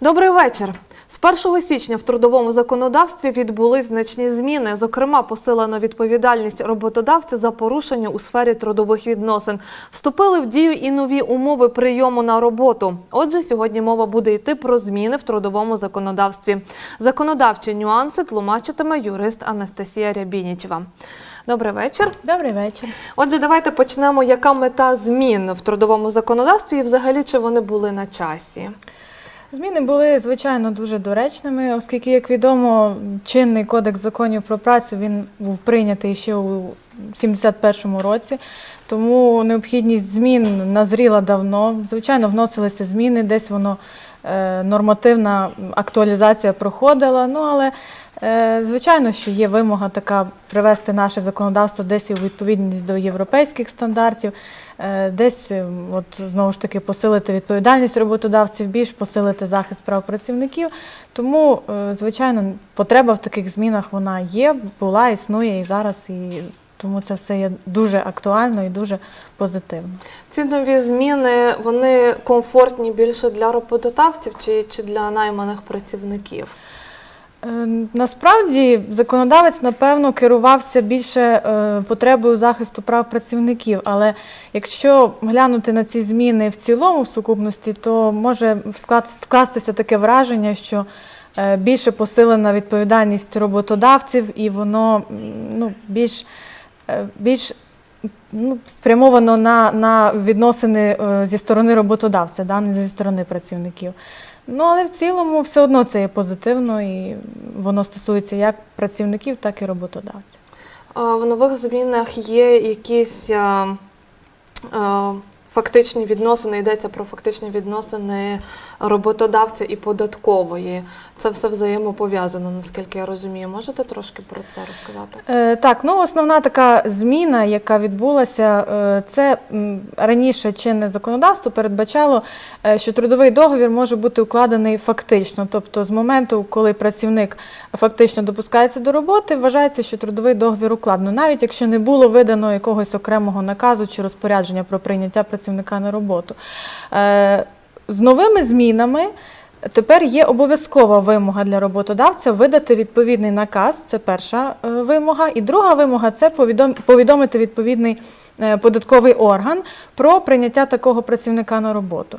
Добрий вечір. З 1 січня в трудовому законодавстві відбулись значні зміни. Зокрема, посилено відповідальність роботодавця за порушення у сфері трудових відносин. Вступили в дію і нові умови прийому на роботу. Отже, сьогодні мова буде йти про зміни в трудовому законодавстві. Законодавчі нюанси тлумачитиме юрист Анастасія Рябінічева. Добрий вечір. Добрий вечір. Отже, давайте почнемо. Яка мета змін в трудовому законодавстві і взагалі чи вони були на часі? Зміни були звичайно дуже доречними, оскільки, як відомо, чинний кодекс законів про працю він був прийнятий ще у 71-му році. Тому необхідність змін назріла давно. Звичайно, вносилися зміни, десь воно е, нормативна актуалізація проходила. Ну але е, звичайно, що є вимога така привести наше законодавство десь у відповідність до європейських стандартів, десь е, от знову ж таки посилити відповідальність роботодавців, більш посилити захист прав працівників. Тому, е, звичайно, потреба в таких змінах вона є, була, існує і зараз. І тому це все є дуже актуально і дуже позитивно. Ці нові зміни вони комфортні більше для роботодавців чи, чи для найманих працівників? Е, Насправді законодавець, напевно, керувався більше е, потребою захисту прав працівників. Але якщо глянути на ці зміни в цілому в сукупності, то може скластися таке враження, що е, більше посилена відповідальність роботодавців, і воно ну, більш, більш ну, спрямовано на, на відносини е, зі сторони роботодавця, да, не зі сторони працівників. Ну, але в цілому все одно це є позитивно і воно стосується як працівників, так і роботодавців. А В нових змінах є якісь а, а, фактичні відносини, йдеться про фактичні відносини роботодавця і податкової. Це все взаємопов'язано, наскільки я розумію. Можете трошки про це розказати? Е, так, ну основна така зміна, яка відбулася, е, це м, раніше чинне законодавство передбачало, е, що трудовий договір може бути укладений фактично. Тобто з моменту, коли працівник фактично допускається до роботи, вважається, що трудовий договір укладено, навіть якщо не було видано якогось окремого наказу чи розпорядження про прийняття працівника на роботу. Е, З новими змінами. Тепер є обов'язкова вимога для роботодавця видати відповідний наказ. Це перша е, вимога. І друга вимога це повідомити відповідний е, податковий орган про прийняття такого працівника на роботу.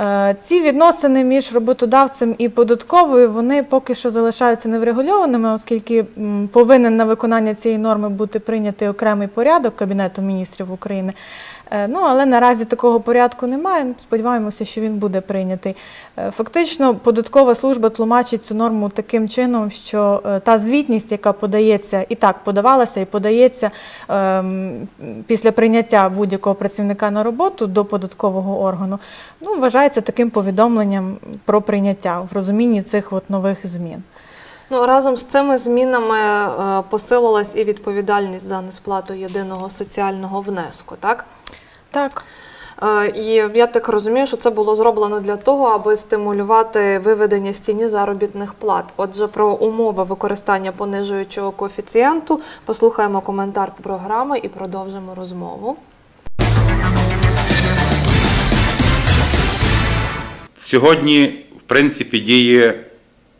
Е, Ці відносини між роботодавцем і податковою вони поки що залишаються неврегульованими, оскільки повинен на виконання цієї норми бути прийнятий окремий порядок Кабінету міністрів України. Е, Ну, але наразі такого порядку немає. Сподіваємося, що він буде прийнятий. Е, Фактично, податкова служба тлумачить цю норму таким чином, що е, та звітність, яка подається, і так подавалася і подається ем, після прийняття будь-якого працівника на роботу до податкового органу, ну, вважається таким повідомленням про прийняття в розумінні цих от нових змін. Ну, разом з цими змінами посилилась і відповідальність за несплату єдиного соціального внеску, так? Так. Е, І я так розумію, що це було зроблено для того, аби стимулювати виведення з тіні заробітних плат. Отже, про умови використання понижуючого коефіцієнту послухаємо коментар програми і продовжимо розмову. Сьогодні, в принципі, діє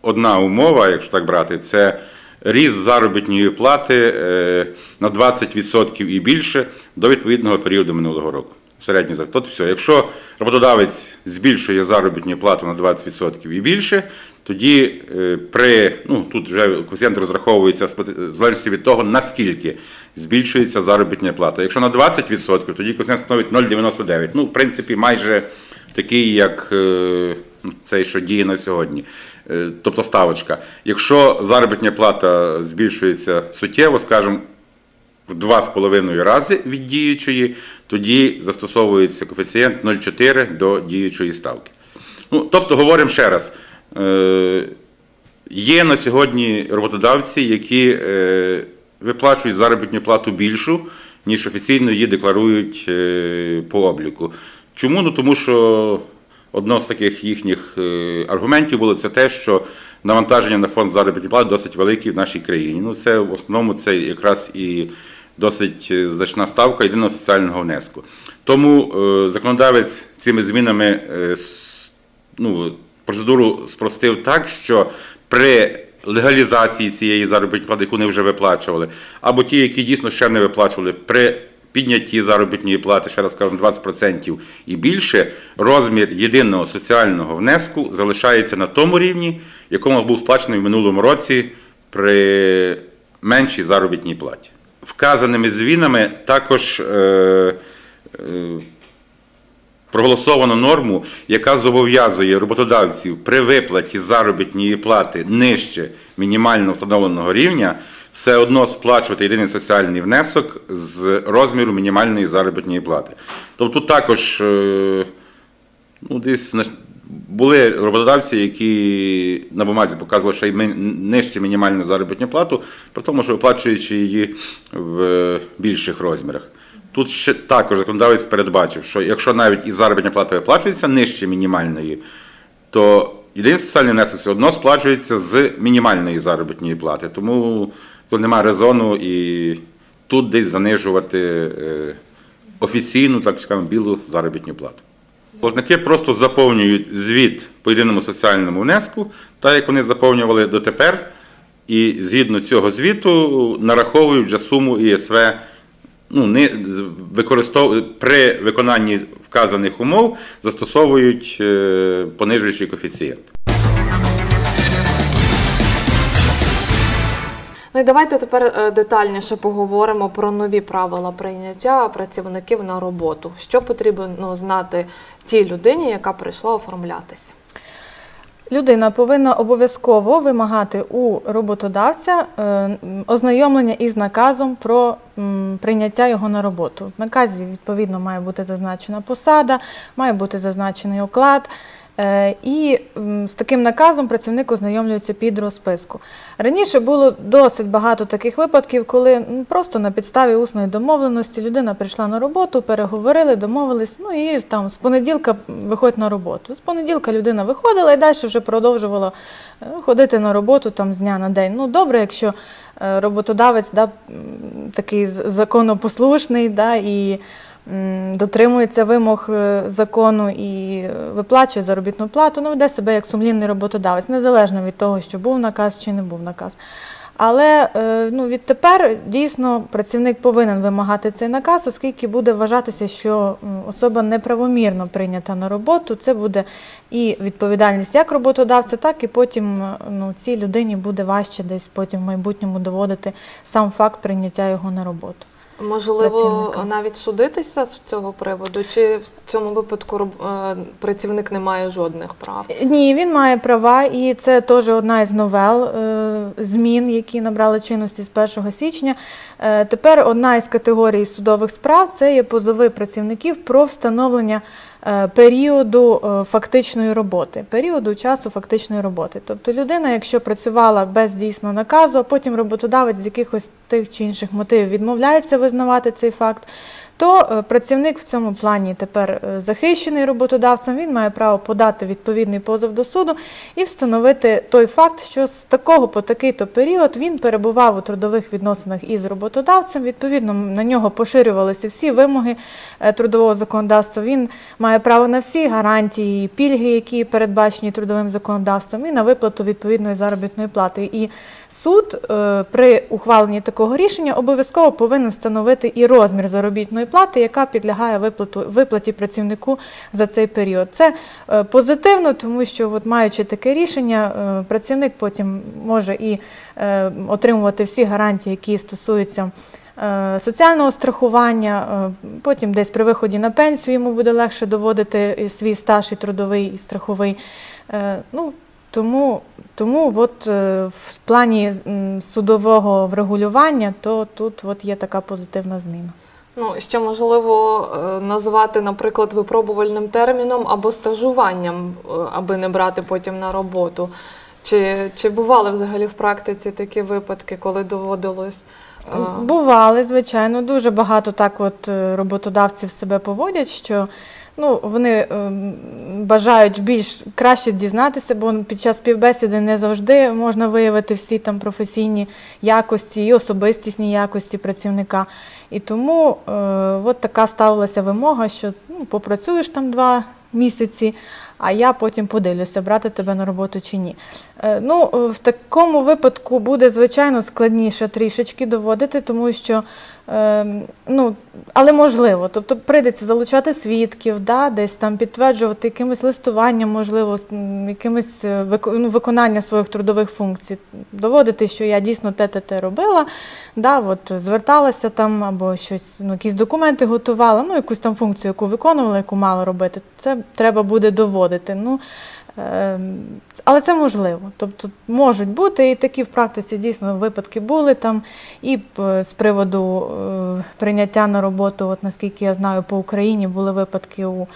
одна умова, якщо так брати, це ріст заробітної плати е, на 20% і більше до відповідного періоду минулого року. Середньо зарплата. От все. Якщо роботодавець збільшує заробітну плату на 20% і більше, тоді е, при ну тут вже коефіцієнт розраховується в залежності від того, наскільки збільшується заробітна плата. Якщо на 20%, тоді коефіцієнт становить 0,99. Ну, в принципі, майже такий, як е, ну, цей, що діє на сьогодні. Е, Тобто ставочка. Якщо заробітна плата збільшується суттєво, скажімо, в 2,5 рази від діючої, тоді застосовується коефіцієнт 0,4 до діючої ставки. Ну, тобто, говоримо ще раз. Е, Є на сьогодні роботодавці, які е, виплачують заробітну плату більшу, ніж офіційно її декларують по обліку. Чому? Ну тому що одно з таких їхніх е, аргументів було це те, що навантаження на фонд заробітної плати досить велике в нашій країні. Ну, це в основному це якраз і досить е, значна ставка єдиного соціального внеску. Тому е, законодавець цими змінами ну, процедуру спростив так, що при легалізації цієї заробітної плати, яку вони вже виплачували, або ті, які дійсно ще не виплачували, при піднятті заробітної плати, ще раз кажу, 20% і більше, розмір єдиного соціального внеску залишається на тому рівні, якому був сплачений в минулому році при меншій заробітній платі. Вказаними змінами також е, е, проголосовано норму, яка зобов'язує роботодавців при виплаті заробітної плати нижче мінімально встановленого рівня все одно сплачувати єдиний соціальний внесок з розміру мінімальної заробітної плати. Тобто тут також е, ну, десь були роботодавці, які на бумазі показували, що й нижче мінімальну заробітну плату, при тому, що виплачуючи її в більших розмірах. Тут ще також законодавець передбачив, що якщо навіть і заробітна плата виплачується нижче мінімальної, то єдиний соціальний внесок все одно сплачується з мінімальної заробітної плати. Тому тут немає резону і тут десь занижувати е, офіційну, так скажемо, білу заробітну плату. Платники просто заповнюють звіт по єдиному соціальному внеску, так як вони заповнювали дотепер, і згідно цього звіту нараховують вже суму ІСВ ну, не, використов... при виконанні вказаних умов застосовують е, понижуючий коефіцієнт. Ну і давайте тепер е, детальніше поговоримо про нові правила прийняття працівників на роботу. Що потрібно знати тій людині, яка прийшла оформлятися? Людина повинна обов'язково вимагати у роботодавця е, ознайомлення із наказом про прийняття його на роботу. В наказі відповідно має бути зазначена посада, має бути зазначений оклад. Е, І з таким наказом працівник ознайомлюється під розписку. Раніше було досить багато таких випадків, коли просто на підставі усної домовленості людина прийшла на роботу, переговорили, домовились, ну і там з понеділка виходь на роботу. З понеділка людина виходила і далі вже продовжувала е, ходити на роботу там з дня на день. Ну добре, якщо е, роботодавець да, такий законопослушний да, і дотримується вимог е, закону і е, виплачує заробітну плату, ну веде себе як сумлінний роботодавець, незалежно від того, що був наказ чи не був наказ. Але е, ну, відтепер дійсно працівник повинен вимагати цей наказ, оскільки буде вважатися, що особа неправомірно прийнята на роботу. Це буде і відповідальність як роботодавця, так і потім ну, цій людині буде важче десь потім в майбутньому доводити сам факт прийняття його на роботу. Можливо, Працівника. навіть судитися з цього приводу, чи в цьому випадку е, працівник не має жодних прав? Ні, він має права, і це теж одна із новел е, змін, які набрали чинності з 1 січня. Е, тепер одна із категорій судових справ це є позови працівників про встановлення періоду е, фактичної роботи, періоду часу фактичної роботи. Тобто людина, якщо працювала без дійсно наказу, а потім роботодавець з якихось тих чи інших мотивів відмовляється визнавати цей факт, то е, працівник в цьому плані тепер е, захищений роботодавцем, він має право подати відповідний позов до суду і встановити той факт, що з такого по такий-то період він перебував у трудових відносинах із роботодавцем. Відповідно, на нього поширювалися всі вимоги е, трудового законодавства. Він має право на всі гарантії, пільги, які передбачені трудовим законодавством, і на виплату відповідної заробітної плати. І суд е, при ухваленні такого рішення обов'язково повинен встановити і розмір заробітної плати, яка підлягає виплату, виплаті працівнику за цей період. Це е, позитивно, тому що, маючи таке рішення, е, працівник потім може і отримувати всі гарантії, які стосуються. Соціального страхування, потім десь при виході на пенсію йому буде легше доводити свій стаж і трудовий, і страховий. Ну, тому, тому от, е, в плані судового врегулювання, то тут от є така позитивна зміна. Ну, ще можливо е, назвати, наприклад, випробувальним терміном або стажуванням, е, аби не брати потім на роботу. Чи, чи бували взагалі в практиці такі випадки, коли доводилось? Бували, звичайно, дуже багато так от роботодавців себе поводять, що ну, вони ем, бажають більш краще дізнатися, бо під час співбесіди не завжди можна виявити всі там професійні якості і особистісні якості працівника. І тому е, от така ставилася вимога, що ну, попрацюєш там два місяці, а я потім подивлюся, брати тебе на роботу чи ні. Е, Ну, в такому випадку буде, звичайно, складніше трішечки доводити, тому що ну, але можливо, тобто прийдеться залучати свідків, да, десь там підтверджувати якимось листуванням, можливо, якимось е, ну, виконання своїх трудових функцій, доводити, що я дійсно те те те робила, да, от, зверталася там або щось, ну, якісь документи готувала, ну, якусь там функцію, яку виконувала, яку мала робити. Це треба буде доводити. Ну, Ем, Але це можливо. Тобто можуть бути і такі в практиці дійсно випадки були там. І з приводу е, прийняття на роботу, от наскільки я знаю, по Україні були випадки у,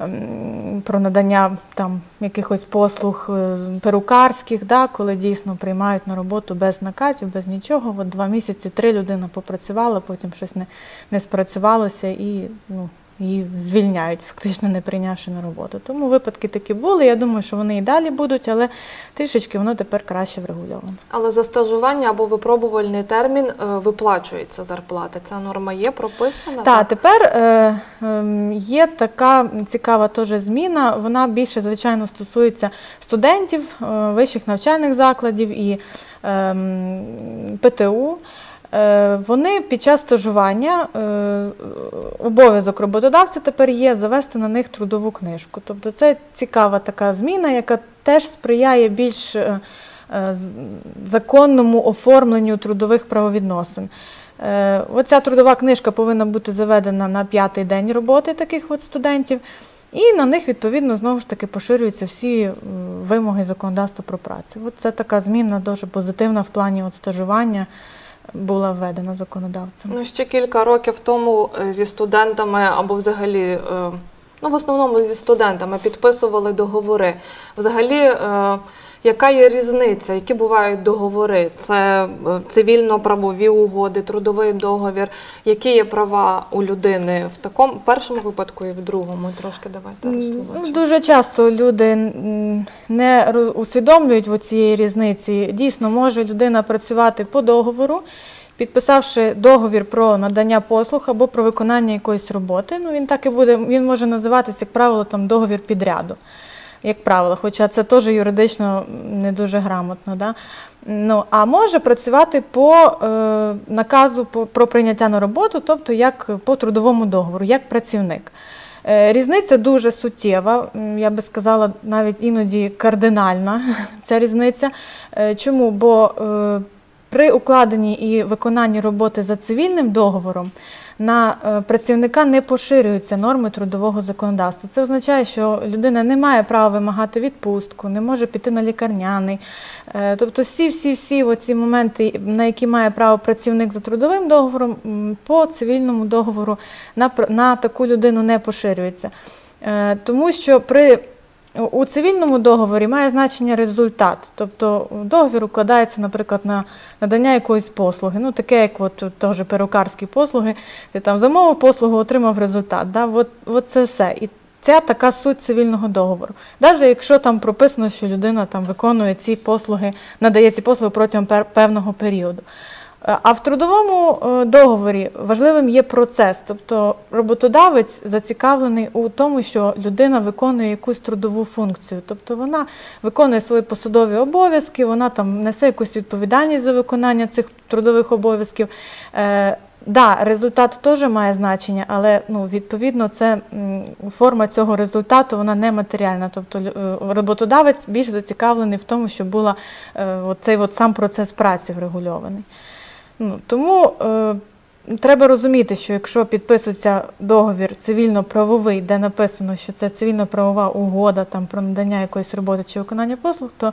ем, про надання там якихось послуг е, перукарських, да, коли дійсно приймають на роботу без наказів, без нічого. От два місяці три людина попрацювала, потім щось не, не спрацювалося і ну, її звільняють, фактично не прийнявши на роботу. Тому випадки такі були. Я думаю, що вони і далі будуть, але трішечки воно тепер краще врегульовано. Але за стажування або випробувальний термін е, виплачується зарплата. Ця норма є прописана? Так, тепер е, ем, є така цікава теж зміна. Вона більше, звичайно, стосується студентів, е, вищих навчальних закладів і ем, ПТУ. Е, Вони під час стажування е, обов'язок роботодавця тепер є завести на них трудову книжку. Тобто це цікава така зміна, яка теж сприяє більш е, законному оформленню трудових правовідносин. Оця трудова книжка повинна бути заведена на п'ятий день роботи таких от студентів, і на них відповідно знову ж таки поширюються всі вимоги законодавства про працю. От це така зміна дуже позитивна в плані от стажування була введена законодавцем. Ну, ще кілька років тому е, зі студентами або взагалі, е, ну в основному зі студентами підписували договори. Взагалі, е, яка є різниця? Які бувають договори? Це е, цивільно-правові угоди, трудовий договір. Які є права у людини в такому першому випадку і в другому? Трошки давайте Ну. Дуже часто люди не усвідомлюють цієї різниці. Дійсно, може людина працювати по договору, підписавши договір про надання послуг або про виконання якоїсь роботи. Ну, він так і буде, він може називатися, як правило, там договір підряду. Як правило, хоча це теж юридично не дуже грамотно. Да? Ну, а може працювати по е, наказу про прийняття на роботу, тобто як по трудовому договору, як працівник. Е, Різниця дуже суттєва, я би сказала, навіть іноді кардинальна ця різниця. Е, Чому? Бо е, при укладенні і виконанні роботи за цивільним договором на е, працівника не поширюються норми трудового законодавства. Це означає, що людина не має права вимагати відпустку, не може піти на лікарняний. Е, Тобто всі, всі, всі оці моменти, на які має право працівник за трудовим договором, по цивільному договору на, на таку людину не поширюється. Е, Тому що при у цивільному договорі має значення результат, тобто договір укладається, наприклад, на надання якоїсь послуги. Ну, таке, як от теж перукарські послуги. Ти там замовив послугу, отримав результат. Да? От, от це все. І це така суть цивільного договору. Навіть якщо там прописано, що людина там виконує ці послуги, надає ці послуги протягом певного періоду. Е, А в трудовому е, договорі важливим є процес, тобто роботодавець зацікавлений у тому, що людина виконує якусь трудову функцію, тобто вона виконує свої посадові обов'язки, вона там несе якусь відповідальність за виконання цих трудових обов'язків. Е, Да, результат теж має значення, але ну, відповідно це форма цього результату вона не матеріальна. Тобто роботодавець більш зацікавлений в тому, щоб була цей сам процес праці врегульований. Ну, тому е, треба розуміти, що якщо підписується договір цивільно-правовий, де написано, що це цивільно-правова угода там, про надання якоїсь роботи чи виконання послуг, то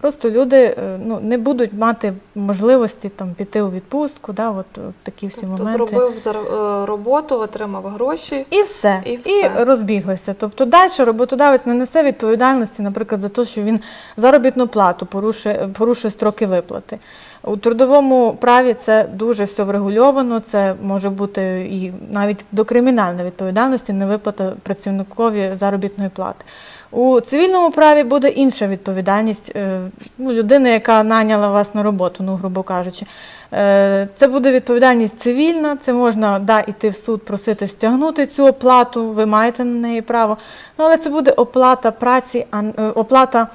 просто люди е, ну, не будуть мати можливості там, піти у відпустку, да, от, от такі всі Тобто моменти. зробив зар- е, роботу, отримав гроші. І все. І все. розбіглися. Тобто далі роботодавець не несе відповідальності, наприклад, за те, що він заробітну плату порушує, порушує строки виплати. У трудовому праві це дуже все врегульовано, це може бути і навіть до кримінальної відповідальності невиплата працівникові заробітної плати. У цивільному праві буде інша відповідальність е, ну, людини, яка наняла вас на роботу, ну, грубо кажучи. Е, Це буде відповідальність цивільна, це можна да, йти в суд, просити стягнути цю оплату, ви маєте на неї право. Ну, але це буде оплата праці, е, оплата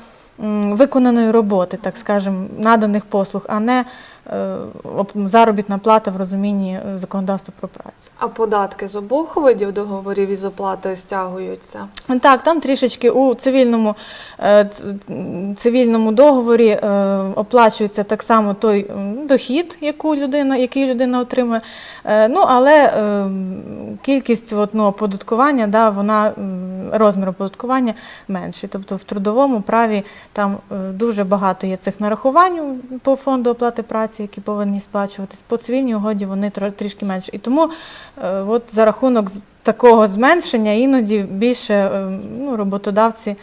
виконаної роботи, так скажемо, наданих послуг, а не е, заробітна плата в розумінні е, законодавства про працю. А податки з обох видів договорів із оплати стягуються? Так, там трішечки у цивільному, е, цивільному договорі оплачується так само той дохід, яку людина, який людина отримує. Ну, але е, кількість от, ну, оподаткування, да, вона, розмір оподаткування менший. Тобто в трудовому праві там е, дуже багато є цих нарахувань по фонду оплати праці, які повинні сплачуватись. По цивільній угоді вони трішки менші. І тому е, от за рахунок такого зменшення іноді більше е, ну, роботодавці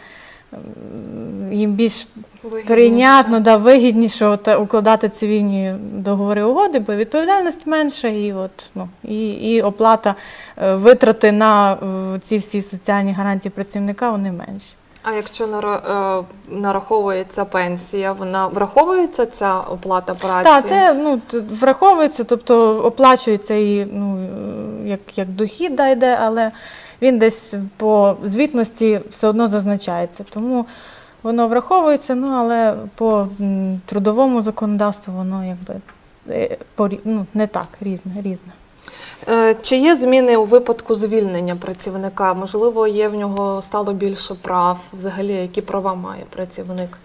їм більш Вигідніше. прийнятно, да, вигідніше от, е, укладати цивільні договори угоди, бо відповідальність менша і, от, ну, і, і оплата е, витрати на е, ці всі соціальні гарантії працівника вони менші. А якщо нара- е, нараховується пенсія, вона враховується ця оплата праці? Так, це ну, т- враховується, тобто оплачується і ну, як, як дохід да, йде, але він десь по звітності все одно зазначається. Тому воно враховується, ну, але по трудовому законодавству воно якби е, ну, не так, різне, різне. Е, Чи є зміни у випадку звільнення працівника? Можливо, є в нього стало більше прав? Взагалі, які права має працівник?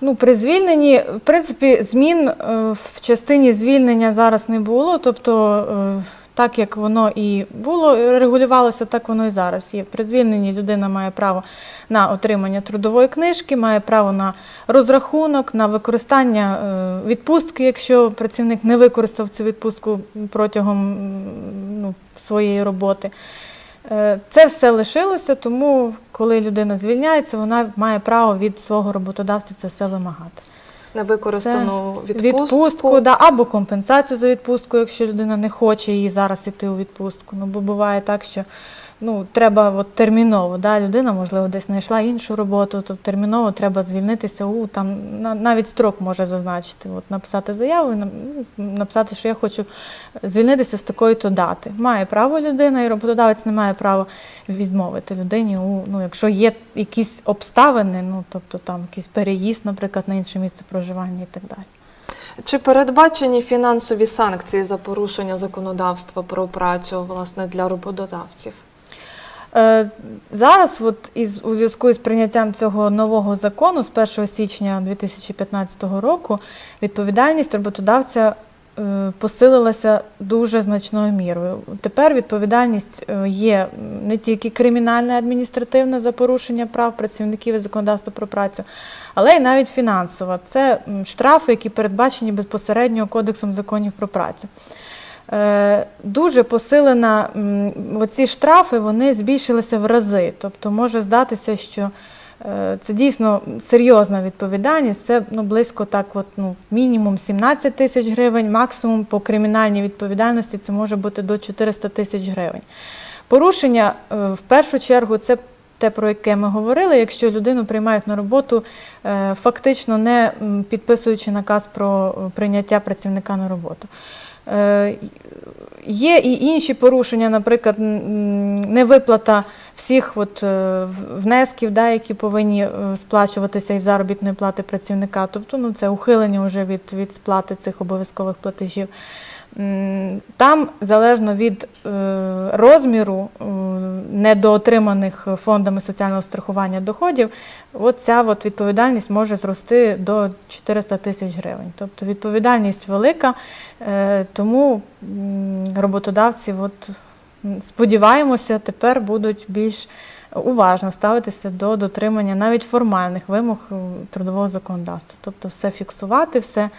Ну, при звільненні, в принципі, змін е, в частині звільнення зараз не було. Тобто, так як воно і було, регулювалося, так воно і зараз є. При звільненні людина має право на отримання трудової книжки, має право на розрахунок, на використання е, відпустки, якщо працівник не використав цю відпустку протягом ну, своєї роботи. Е, Це все лишилося, тому коли людина звільняється, вона має право від свого роботодавця це все вимагати. Невикористану використану відпустку? відпустку да, або компенсацію за відпустку, якщо людина не хоче її зараз іти у відпустку. Ну, бо буває так, що ну, треба от, терміново. Да, людина, можливо, десь знайшла іншу роботу, то терміново треба звільнитися. У, там, на- навіть строк може зазначити, от, написати заяву, ну, написати, що я хочу звільнитися з такої-то дати. Має право людина, і роботодавець не має права відмовити людині, у, ну, якщо є якісь обставини, ну, тобто там якийсь переїзд, наприклад, на інше місце проживання і так далі. Чи передбачені фінансові санкції за порушення законодавства про працю власне для роботодавців? Е, Зараз, от із у зв'язку з прийняттям цього нового закону з 1 січня 2015 року, відповідальність роботодавця е, посилилася дуже значною мірою. Тепер відповідальність е, є не тільки кримінальна, і адміністративна за порушення прав працівників і законодавства про працю, але й навіть фінансова. Це штрафи, які передбачені безпосередньо Кодексом законів про працю. Е, Дуже посилена оці штрафи, вони збільшилися в рази. Тобто може здатися, що е, це дійсно серйозна відповідальність. Це ну, близько так, от, ну, мінімум 17 тисяч гривень, максимум по кримінальній відповідальності це може бути до 400 тисяч гривень. Порушення е, в першу чергу це те, про яке ми говорили, якщо людину приймають на роботу, фактично не підписуючи наказ про прийняття працівника на роботу. Е, Є і інші порушення, наприклад, невиплата всіх от, е, внесків, да, які повинні е, сплачуватися із заробітної плати працівника. Тобто ну, це ухилення вже від, від сплати цих обов'язкових платежів. Там залежно від е, розміру е, недоотриманих фондами соціального страхування доходів, от ця от відповідальність може зрости до 400 тисяч гривень. Тобто відповідальність велика, е, тому роботодавці, от, сподіваємося, тепер будуть більш уважно ставитися до дотримання навіть формальних вимог трудового законодавства. Тобто все фіксувати, все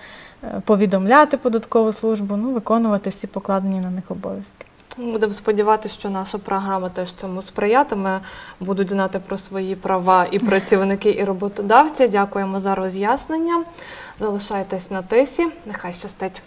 повідомляти податкову службу, ну, виконувати всі покладені на них обов'язки. Будемо сподіватися, що наша програма теж цьому сприятиме. Будуть знати про свої права і працівники, і роботодавці. Дякуємо за роз'яснення. Залишайтесь на тисі. Нехай щастить.